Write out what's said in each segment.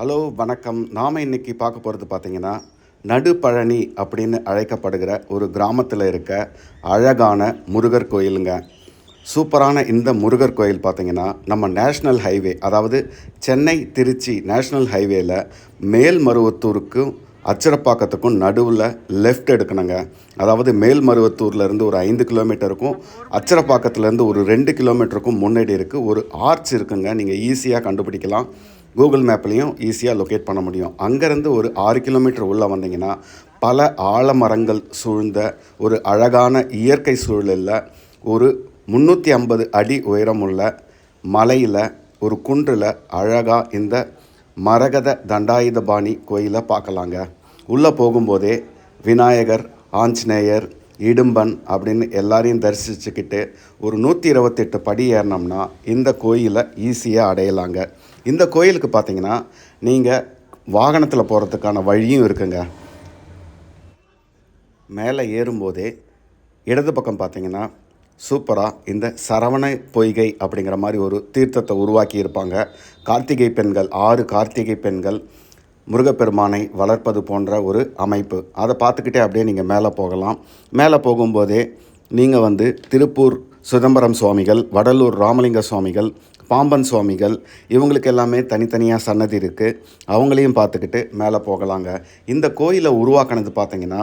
Hello வணக்கம். நாம் இன்றைக்கி பார்க்க போகிறது பார்த்திங்கன்னா நடுப்பழனி அப்படின்னு அழைக்கப்படுகிற ஒரு கிராமத்தில் இருக்க அழகான முருகர் கோயிலுங்க. சூப்பரான இந்த முருகர் கோயில் பார்த்தீங்கன்னா நம்ம நேஷ்னல் ஹைவே அதாவது சென்னை திருச்சி நேஷ்னல் ஹைவேயில் மேல்மருவத்தூருக்கும் அச்சரப்பாக்கத்துக்கும் நடுவில் லெஃப்ட் எடுக்கணுங்க. அதாவது மேல்மருவத்தூர்லேருந்து ஒரு ஐந்து கிலோமீட்டருக்கும் அச்சரப்பாக்கத்துலேருந்து ஒரு ரெண்டு கிலோமீட்டருக்கும் முன்னாடி இருக்குது ஒரு ஆர்ச் இருக்குங்க. நீங்கள் ஈஸியாக கண்டுபிடிக்கலாம். கூகுள் மேப்லேயும் ஈஸியாக லொக்கேட் பண்ண முடியும். அங்கேருந்து ஒரு ஆறு கிலோமீட்டர் உள்ளே வந்தீங்கன்னா பல ஆலமரங்கள் சூழ்ந்த ஒரு அழகான இயற்கை சூழலில் ஒரு முந்நூற்றி ஐம்பது அடி உயரமுள்ள மலையில் ஒரு குன்றில் அழகாக இந்த மரகத தண்டாயுதபாணி கோயிலை பார்க்கலாங்க. உள்ளே போகும்போதே விநாயகர் ஆஞ்சநேயர் இடும்பன் அப்படின்னு எல்லாரையும் தரிசிச்சுக்கிட்டு ஒரு நூற்றி இருபத்தெட்டு படி ஏறினோம்னா இந்த கோயிலை ஈஸியாக அடையலாங்க. இந்த கோயிலுக்கு பார்த்தீங்கன்னா நீங்கள் வாகனத்தில் போகிறதுக்கான வழியும் இருக்குங்க. மேலே ஏறும்போதே இடது பக்கம் பார்த்தீங்கன்னா சூப்பராக இந்த சரவண பொய்கை அப்படிங்கிற மாதிரி ஒரு தீர்த்தத்தை உருவாக்கி இருப்பாங்க கார்த்திகை பெண்கள் ஆறு கார்த்திகை பெண்கள் முருகப்பெருமானை வளர்ப்பது போன்ற ஒரு அமைப்பு. அதை பார்த்துக்கிட்டே அப்படியே நீங்கள் மேலே போகலாம். மேலே போகும்போதே நீங்கள் வந்து திருப்பூர் சிதம்பரம் சுவாமிகள் வடலூர் ராமலிங்க சுவாமிகள் பாம்பன் சுவாமிகள் இவங்களுக்கு எல்லாமே தனித்தனியாக சன்னதி இருக்குது அவங்களையும் பார்த்துக்கிட்டு மேலே போகலாங்க. இந்த கோயிலை உருவாக்கினது பார்த்திங்கன்னா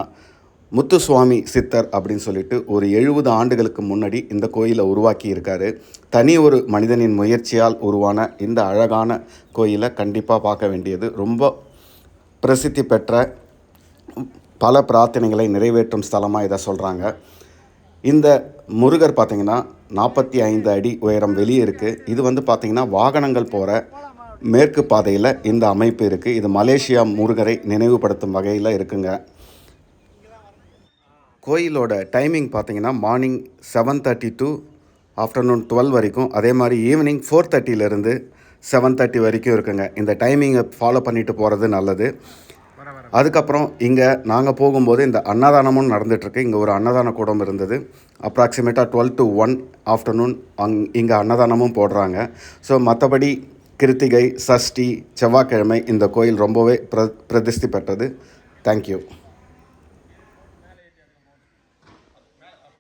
முத்துசுவாமி சித்தர் அப்படின்னு சொல்லிட்டு ஒரு எழுபது ஆண்டுகளுக்கு முன்னாடி இந்த கோயிலை உருவாக்கி இருக்காரு. தனி ஒரு மனிதனின் முயற்சியால் உருவான இந்த அழகான கோயிலை கண்டிப்பாக பார்க்க வேண்டியது ரொம்ப பிரசித்தி பெற்ற பல பிரார்த்தனைகளை நிறைவேற்றும் ஸ்தலமாக இதை சொல்கிறாங்க இந்த முருகர் பார்த்திங்கன்னா நாற்பத்தி ஐந்து அடி உயரம் வெளியே இருக்குது இது வந்து பார்த்திங்கன்னா வாகனங்கள் போகிற மேற்கு பாதையில் இந்த அமைப்பு இருக்குது இது மலேசியா முருகரை நினைவுபடுத்தும் வகையில் இருக்குங்க. கோயிலோட டைமிங் பார்த்தீங்கன்னா morning seven thirty to afternoon twelve வரைக்கும். அதே மாதிரி ஈவினிங் ஃபோர் தேர்ட்டிலேருந்து செவன் தேர்ட்டி வரைக்கும் இருக்குங்க. இந்த டைமிங்கை ஃபாலோ பண்ணிட்டு போகிறது நல்லது. அதுக்கப்புறம் இங்கே நாங்கள் போகும்போது இந்த அன்னதானமும் நடந்துகிட்ருக்கு இங்கே ஒரு அன்னதான கூடம் இருந்தது. அப்ராக்சிமேட்டாக டுவெல் டு ஒன் ஆஃப்டர்நூன் அங் இங்கே அன்னதானமும் போடுறாங்க. ஸோ மற்றபடி கிருத்திகை சஷ்டி செவ்வாய்க்கிழமை இந்த கோயில் ரொம்பவே பிர பிரதிஷ்டி பெற்றது. தேங்க்யூ